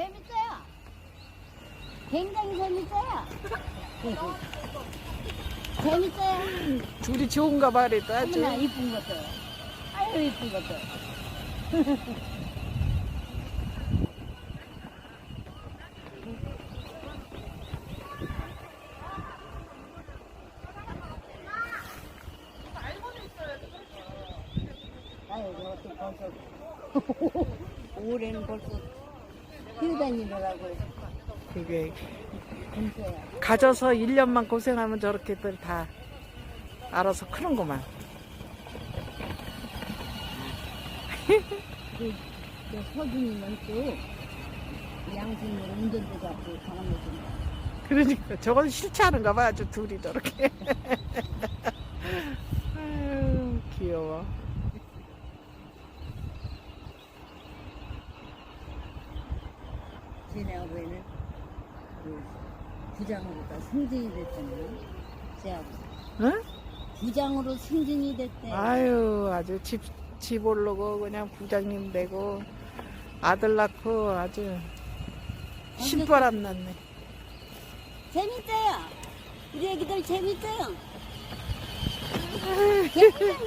재밌어요. 굉장히 재밌어요. 재밌어요. 둘이 좋은가 봐 아주 어머나 이쁜 것들. 아유 이쁜 것들. 아유 이것도 벌써 올해는 벌써 뛰어다니느라고 그게. 가져서 1년만 고생하면 저렇게들 다 알아서 크는구만 그, 저 서준이는 또 양심으로 운전대 잡고. 그러니까 저건 싫지 않은가 봐 아주 둘이 저렇게 아유 귀여워 쟤네 아버지는 그 부장으로다 승진이 됐잖아요. 제 아버지. 응? 부장으로 승진이 됐대. 아유 아주 집, 집 오르고 그냥 부장님 되고 아들 낳고 아주 신바람 났네 재밌어요. 우리 애기들 재밌어요.